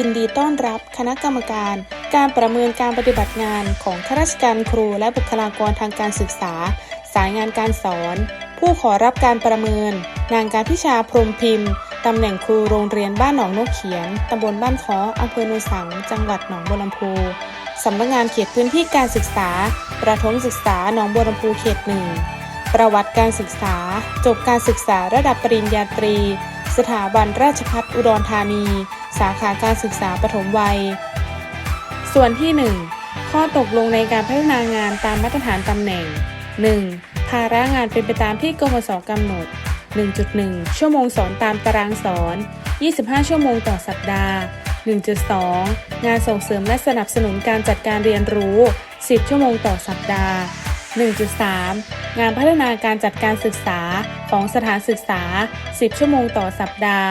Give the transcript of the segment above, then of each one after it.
ยินดีต้อนรับคณะกรรมการ การประเมินการปฏิบัติงานของข้าราชการครูและบุคลากรทางการศึกษา สายงานการสอน ผู้ขอรับการประเมิน นางการพิชาพรมพิมพ์ตำแหน่งครูโรงเรียนบ้านหนองนกเขียนตำบลบ้านคออำเภอโนนสัง จังหวัดหนองบัวลำพูสำนักงานเขตพื้นที่การศึกษา ประถมศึกษาหนองบัวลำพูเขตหนึ่งประวัติการศึกษา จบการศึกษาระดับปริญญาตรี สถาบันราชภัฏอุดรธานี สาขาการศึกษาปฐมวัย ส่วนที่ 1 ข้อตกลงในการพัฒนางานตามมาตรฐานตำแหน่ง 1. ภาระงานเป็นไปตามที่กมสกำหนด 1.1 ชั่วโมงสอนตามตารางสอน 25 ชั่วโมงต่อสัปดาห์ 1.2 งานส่งเสริมและสนับสนุนการจัดการเรียนรู้ 10 ชั่วโมงต่อสัปดาห์ 1.3 งานพัฒนาการจัดการศึกษาของสถานศึกษา 10 ชั่วโมงต่อสัปดาห์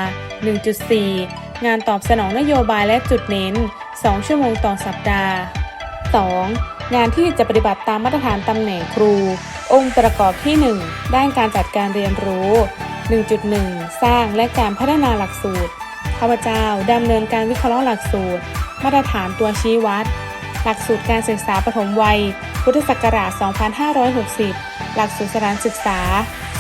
1.4 งานตอบสนองนโยบายและจุดเน้น 2 ชั่วโมงต่อสัปดาห์ 2. งานที่จะปฏิบัติตามมาตรฐานตำแหน่งครู องค์ประกอบที่ 1 ด้านการจัดการเรียนรู้ 1.1 สร้างและการพัฒนาหลักสูตรข้าพเจ้าดำเนินการวิเคราะห์หลักสูตร มาตรฐานตัวชี้วัด หลักสูตรการศึกษาปฐมวัย พุทธศักราช 2560 หลักสูตรสถานศึกษา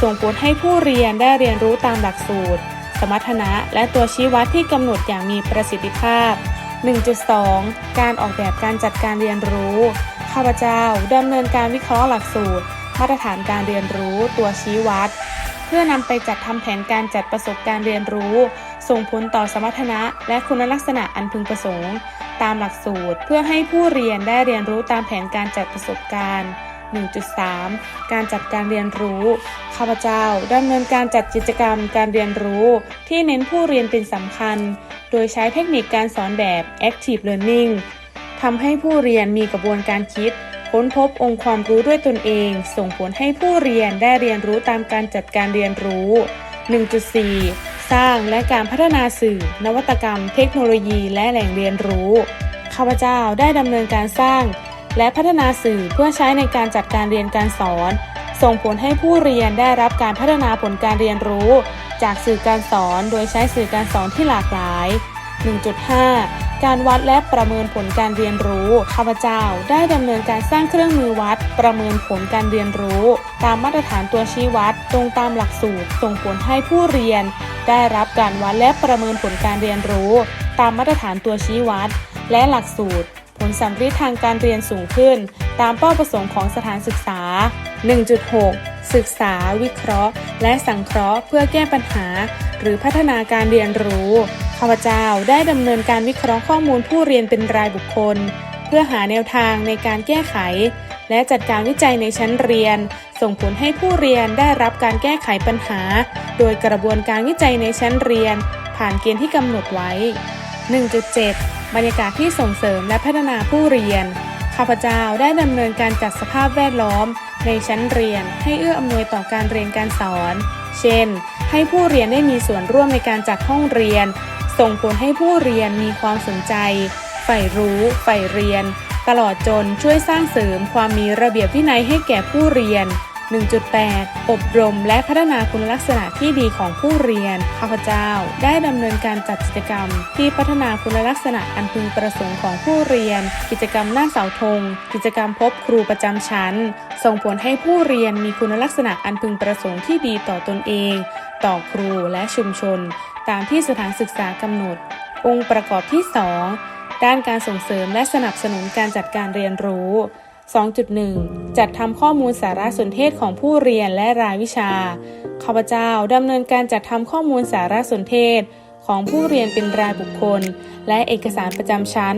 ส่งผลให้ผู้เรียนได้เรียนรู้ตามหลักสูตร สมรรถนะและตัวชี้วัดที่กำหนดอย่างมีประสิทธิภาพ 1.2 การออกแบบการจัดการเรียนรู้ ข้าพเจ้าดำเนินการวิเคราะห์หลักสูตร มาตรฐานการเรียนรู้ตัวชี้วัด เพื่อนำไปจัดทำแผนการจัดประสบการณ์เรียนรู้ ส่งผลต่อสมรรถนะ และคุณลักษณะอันพึงประสงค์ ตามหลักสูตรเพื่อให้ผู้เรียนได้เรียนรู้ตามแผนการจัดประสบการณ์ 1.3 การจัดการเรียนรู้ ข้าพเจ้าดำเนินการจัดกิจกรรมการเรียนรู้ ที่เน้นผู้เรียนเป็นสำคัญ โดยใช้เทคนิคการสอนแบบ Active Learning ทำให้ผู้เรียนมีกระบวนการคิด ค้นพบองค์ความรู้ด้วยตนเอง ส่งผลให้ผู้เรียนได้เรียนรู้ตามการจัดการเรียนรู้ 1.4 สร้างและการพัฒนาสื่อ นวัตกรรม เทคโนโลยี และแหล่งเรียนรู้ ข้าพเจ้าได้ดำเนินการสร้าง และพัฒนาสื่อเพื่อใช้ในการจัดการเรียนการสอน ส่งผลให้ผู้เรียนได้รับการพัฒนาผลการเรียนรู้ จากสื่อการสอนโดยใช้สื่อการสอนที่หลากหลาย 1.5 การวัดและประเมินผลการเรียนรู้ ข้าพเจ้าได้ดำเนินการสร้างเครื่องมือวัด ประเมินผลการเรียนรู้ ตามมาตรฐานตัวชี้วัด ตรงตามหลักสูตร ส่งผลให้ผู้เรียน ได้รับการวัดและประเมินผลการเรียนรู้ ตามมาตรฐานตัวชี้วัด และหลักสูตร ผลสัมฤทธิ์ทางการเรียนสูงขึ้น ตามเป้าประสงค์ของสถานศึกษา 1.6 ศึกษา วิเคราะห์ และสังเคราะห์เพื่อแก้ปัญหา หรือพัฒนาการเรียนรู้ข้าพเจ้าได้ดำเนินการวิเคราะห์ข้อมูลผู้เรียนเป็นรายบุคคล เพื่อหาแนวทางในการแก้ไข และจัดการวิจัยในชั้นเรียน ส่งผลให้ผู้เรียนได้รับการแก้ไขปัญหา โดยกระบวนการวิจัยในชั้นเรียน ผ่านเกณฑ์ที่กำหนดไว้ 1.7 บรรยากาศที่ส่งเสริมและพัฒนาผู้เรียน ข้าพเจ้าได้ดำเนินการจัดสภาพแวดล้อม ในชั้นเรียนให้เอื้ออำนวยต่อการเรียนการสอน เช่น ให้ผู้เรียนได้มีส่วนร่วมในการจัดห้องเรียน ส่งผลให้ผู้เรียนมีความสนใจ ใฝ่รู้ใฝ่เรียน ตลอดจนช่วยสร้างเสริมความมีระเบียบวินัยให้แก่ผู้เรียน 1.8 อบรมและพัฒนาคุณลักษณะที่ดีของผู้เรียน ข้าพเจ้า ได้ดำเนินการจัดกิจกรรม ที่พัฒนาคุณลักษณะอันพึงประสงค์ของผู้เรียน กิจกรรมหน้าเสาธง กิจกรรมพบครูประจำชั้น ส่งผลให้ผู้เรียนมีคุณลักษณะอันพึงประสงค์ที่ดีต่อตนเอง ต่อครูและชุมชน ตามที่สถานศึกษากำหนด องค์ประกอบที่ 2 ด้านการส่งเสริมและสนับสนุนการจัดการเรียนรู้ 2.1 จัดทำข้อมูลสารสนเทศของผู้เรียนและรายวิชา ข้าพเจ้าดำเนินการจัดทำข้อมูลสารสนเทศของผู้เรียนเป็นรายบุคคล และเอกสารประจำชั้น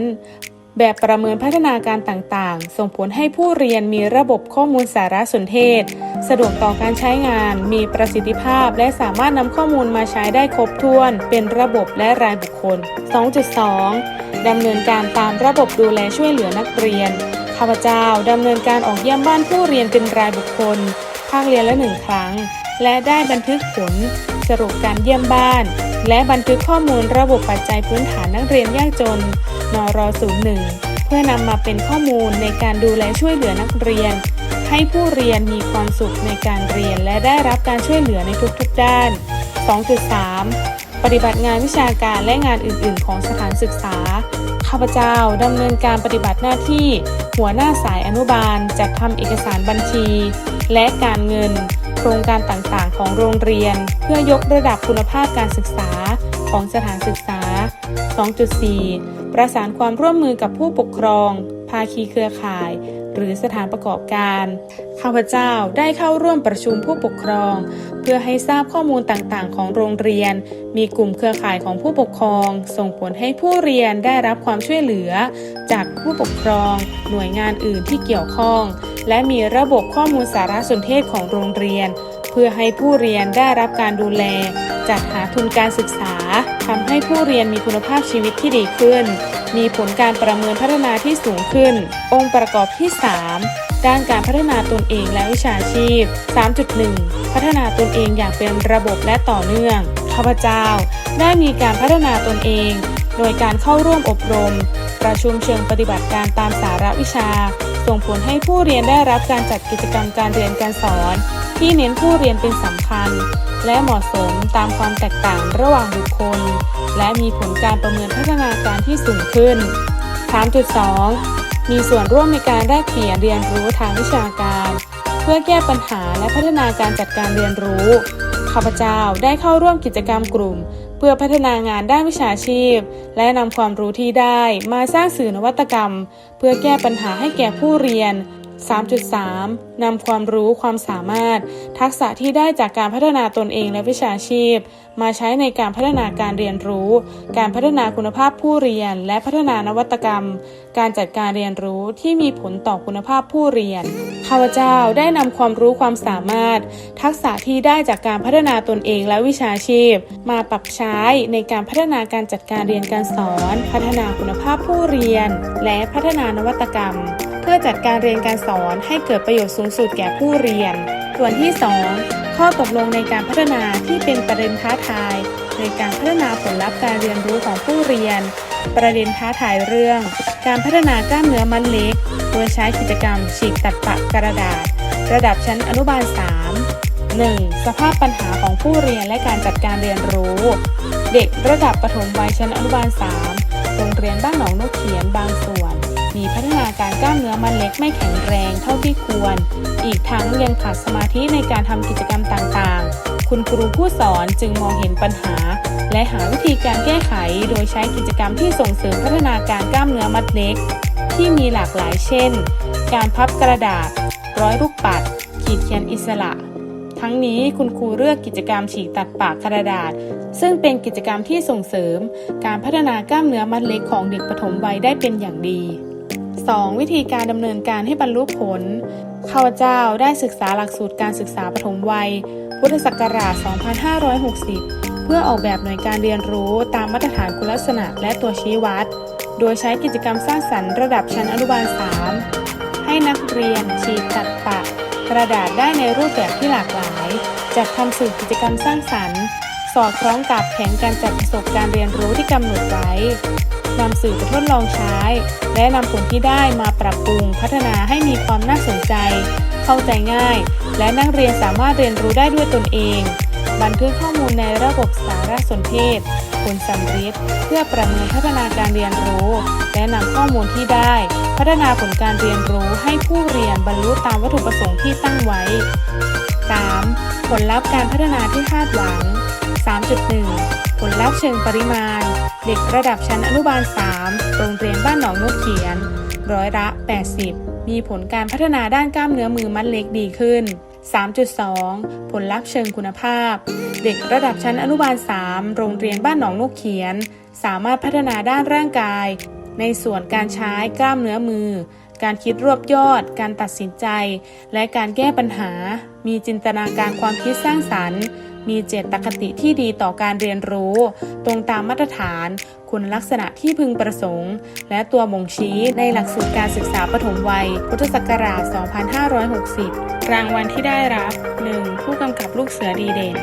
แบบประเมินพัฒนาการต่างๆ ส่งผลให้ผู้เรียนมีระบบข้อมูลสารสนเทศ สะดวกต่อการใช้งาน มีประสิทธิภาพ และสามารถนำข้อมูลมาใช้ได้ครบถ้วน เป็นระบบและรายบุคคล 2.2 ดำเนินการตามระบบดูแลช่วยเหลือนักเรียน ข้าพเจ้าดำเนินการออกเยี่ยมบ้านผู้เรียนเป็นรายบุคคล ภาคเรียนละหนึ่งครั้ง และได้บันทึกผล สรุปการเยี่ยมบ้าน และบันทึกข้อมูลระบบปัจจัยพื้นฐานนักเรียนยากจน นร01เพื่อนำมาเป็นข้อมูลในการดูแลช่วยเหลือนักเรียน ให้ผู้เรียนมีความสุขในการเรียนและได้รับการช่วยเหลือในทุกๆด้าน 2.3 ปฏิบัติงานวิชาการและงานอื่น ๆ ของสถานศึกษา ข้าพเจ้าดำเนินการปฏิบัติหน้าที่ หัวหน้าสายอนุบาลจัดทำเอกสารบัญชี และการเงิน โครงการต่างๆ ของโรงเรียน เพื่อยกระดับคุณภาพการศึกษาของสถานศึกษา 2.4 ประสานความร่วมมือกับผู้ปกครอง ภาคีเครือข่าย หรือสถานประกอบการ ข้าพเจ้าได้เข้าร่วมประชุมผู้ปกครอง เพื่อให้ทราบข้อมูลต่างๆ ของโรงเรียน มีกลุ่มเครือข่ายของผู้ปกครอง ส่งผลให้ผู้เรียนได้รับความช่วยเหลือ จากผู้ปกครอง หน่วยงานอื่นที่เกี่ยวข้อง และมีระบบข้อมูลสารสนเทศของโรงเรียน เพื่อให้ผู้เรียนได้รับการดูแล จัดหาทุนการศึกษาทำให้ผู้เรียนมีคุณภาพชีวิตที่ดีขึ้น มีผลการประเมินพัฒนาที่สูงขึ้น องค์ประกอบที่ 3 ด้านการพัฒนาตนเองและวิชาชีพ 3.1 พัฒนาตนเองอย่างเป็นระบบและต่อเนื่อง ข้าพเจ้า ได้มีการพัฒนาตนเอง โดยการเข้าร่วมอบรม ประชุมเชิงปฏิบัติการตามสาระวิชา ส่งผลให้ผู้เรียนได้รับการจัดกิจกรรมการเรียนการสอน ที่เน้นผู้เรียนเป็นสำคัญ และเหมาะสมตามความแตกต่างระหว่างบุคคล และมีผลการประเมินพัฒนาการที่สูงขึ้น 3.2 มีส่วนร่วมในการแลกเปลี่ยนเรียนรู้ทางวิชาการ เพื่อแก้ปัญหาและพัฒนาการจัดการเรียนรู้ ข้าพเจ้าได้เข้าร่วมกิจกรรมกลุ่ม เพื่อพัฒนางานด้านวิชาชีพ และนำความรู้ที่ได้มาสร้างสื่อนวัตกรรม เพื่อแก้ปัญหาให้แก่ผู้เรียน 3.3 นำความรู้ความสามารถ ทักษะที่ได้จากการพัฒนาตนเองและวิชาชีพ มาใช้ในการพัฒนาการเรียนรู้ การพัฒนาคุณภาพผู้เรียน และพัฒนานวัตกรรม การจัดการเรียนรู้ที่มีผลต่อคุณภาพผู้เรียนข้าพเจ้าได้นำความรู้ความสามารถ ทักษะที่ได้จากการพัฒนาตนเองและวิชาชีพ มาปรับใช้ในการพัฒนาการจัดการเรียนการสอน พัฒนาคุณภาพผู้เรียน และพัฒนานวัตกรรม พื่อจัดการเรียนการสอนให้เกิดประโยชน์สูงสุดแก่ผู้เรียน ส่วนที่ 2 ข้อตกลงในการพัฒนาที่เป็นประเด็นท้าทายในการพัฒนาผลลัพธ์การเรียนรู้ของผู้เรียน ประเด็นท้าทายเรื่อง การพัฒนากล้ามเนื้อมัดเล็ก โดยใช้กิจกรรมฉีกตัดปะกระดาษ ระดับชั้นอนุบาล 3 1. สภาพปัญหาของผู้เรียนและการจัดการเรียนรู้ เด็กระดับประถมวัยชั้นอนุบาล 3 โรงเรียนบ้านหนองนกเขียนบางส่วน พัฒนาการกล้ามเนื้อมันเล็กไม่แข็งแรงเท่าที่ควร อีกทั้งยังขาดสมาธิในการทำกิจกรรมต่างๆ คุณครูผู้สอนจึงมองเห็นปัญหา และหาวิธีการแก้ไขโดยใช้กิจกรรมที่ส่งเสริมพัฒนาการกล้ามเนื้อมัดเล็ก ที่มีหลากหลายเช่น การพับกระดาษ ร้อยลูกปัด ขีดเขียนอิสระทั้งนี้คุณครูเลือกกิจกรรมฉีกตัดปากกระดาษ ซึ่งเป็นกิจกรรมที่ส่งเสริม การพัฒนากล้ามเนื้อมัดเล็กของเด็กปฐมวัยได้เป็นอย่างดี 2. วิธีการดำเนินการให้บรรลุผล ข้าพเจ้าได้ศึกษาหลักสูตรการศึกษาปฐมวัย พุทธศักราช 2560 เพื่อออกแบบหน่วยการเรียนรู้ตามมาตรฐานคุณลักษณะและตัวชี้วัด โดยใช้กิจกรรมสร้างสรรค์ระดับชั้นอนุบาล 3 ให้นักเรียนฉีกตัดปะ กระดาษได้ในรูปแบบที่หลากหลาย จัดทำสื่อกิจกรรมสร้างสรรค์ สอดคล้องกับแผนการจัดประสบการณ์เรียนรู้ที่กำหนดไว้ นำสื่อไปทดลองใช้ และนำผลที่ได้มาปรับปรุงพัฒนาให้มีความน่าสนใจ เข้าใจง่าย และนักเรียนสามารถเรียนรู้ได้ด้วยตนเอง บันทึกข้อมูลในระบบสารสนเทศ ผลสัมฤทธิ์เพื่อประเมินพัฒนาการเรียนรู้ และนำข้อมูลที่ได้ พัฒนาผลการเรียนรู้ให้ผู้เรียนบรรลุตามวัตถุประสงค์ที่ตั้งไว้ 3. ผลลัพธ์การพัฒนาที่คาดหวัง 3.1 ผลลัพธ์เชิงปริมาณ เด็กระดับชั้นอนุบาล 3 โรงเรียนบ้านหนองนกเขียน ร้อยละ 80 มีผลการพัฒนาด้านกล้ามเนื้อมือมัดเล็กดีขึ้น 3.2 ผลลัพธ์เชิงคุณภาพ เด็กระดับชั้นอนุบาล 3 โรงเรียนบ้านหนองนกเขียน สามารถพัฒนาด้านร่างกาย ในส่วนการใช้กล้ามเนื้อมือ การคิดรวบยอด การตัดสินใจ และการแก้ปัญหา มีจินตนาการความคิดสร้างสรรค์ มีเจตคติที่ดีต่อการเรียนรู้ ตรงตามมาตรฐาน คุณลักษณะที่พึงประสงค์ และตัวบ่งชี้ในหลักสูตรการศึกษาปฐมวัย พุทธศักราช 2560 รางวัลที่ได้รับ 1. ผู้กำกับลูกเสือดีเด่น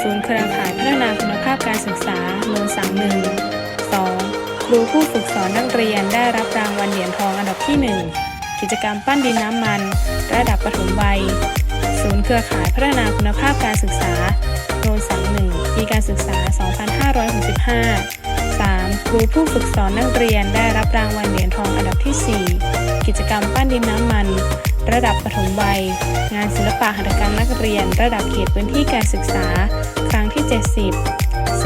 ศูนย์เครือข่ายพัฒนาคุณภาพการศึกษาโนนสังหนึ่ง 2. ครูผู้ฝึกสอนนักเรียนได้รับรางวัลเหรียญทองอันดับที่ 1 กิจกรรมปั้นดินน้ำมัน ระดับปฐมวัยศูนย์เครือข่ายพัฒนาคุณภาพการศึกษา โนนสังหนึ่งปีการศึกษา 2565 3. ครูผู้ฝึกสอนนักเรียนได้รับรางวัลเหรียญทองอันดับที่ 4 กิจกรรมปั้นดินน้ำมัน ระดับปฐมวัย งานศิลปะหัตถกรรมนักเรียน ระดับเขตพื้นที่การศึกษา ครั้งที่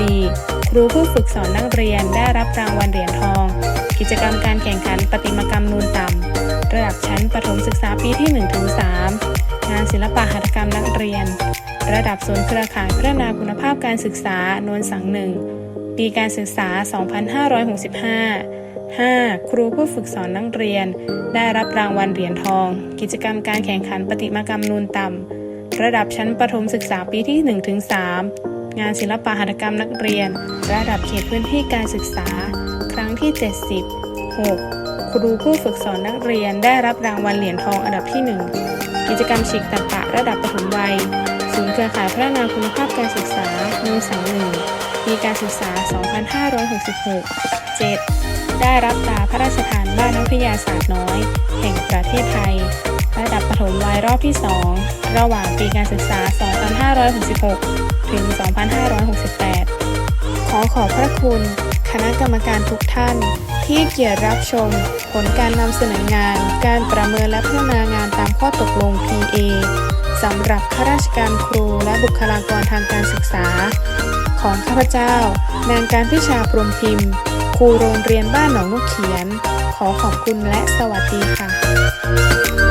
70 4. ครูผู้ฝึกสอนนักเรียนได้รับรางวัลเหรียญทอง กิจกรรมการแข่งขันประติมากรรมนูนต่ำ ระดับชั้นประถมศึกษาปีที่ 1-3 งานศิลปะหัตถกรรมนักเรียน ระดับศูนย์เครือข่ายพัฒนาคุณภาพการศึกษานวลสังหนึ่งปีการศึกษา 2565 5. ครูผู้ฝึกสอนนักเรียน ได้รับรางวัลเหรียญทอง กิจกรรมการแข่งขันประติมากรรมนูนต่ำ ระดับชั้นประถมศึกษาปีที่ 1-3 งานศิลปะหัตถกรรมนักเรียน ระดับเขตพื้นที่การศึกษา ครั้งที่ 70 6. ครูผู้ฝึกสอนนักเรียนได้รับรางวัลเหรียญทองอันดับที่ 1 กิจกรรมฉีกตัดปะระดับปฐมวัย ศูนย์เครือข่ายพัฒนาคุณภาพการศึกษานูนสังหนึ่งปีการศึกษา 2566 7. ได้รับตราพระราชทานบ้านนักวิทยาศาสตร์น้อย แห่งประเทศไทย ระดับปฐมวัยรอบที่ 2 ระหว่างปีการศึกษา 2566 ถึง 2568 ขอขอบพระคุณ คณะกรรมการทุกท่าน ที่เกียรติรับชม ผลการนำเสนองาน การประเมินและพัฒนางานตามข้อตกลง PA สำหรับข้าราชการครูและบุคลากรทางการศึกษา ของข้าพเจ้า นางการพิชาพรมพิมพ์ ครูโรงเรียนบ้านหนองนกเขียน ขอขอบคุณและสวัสดีค่ะ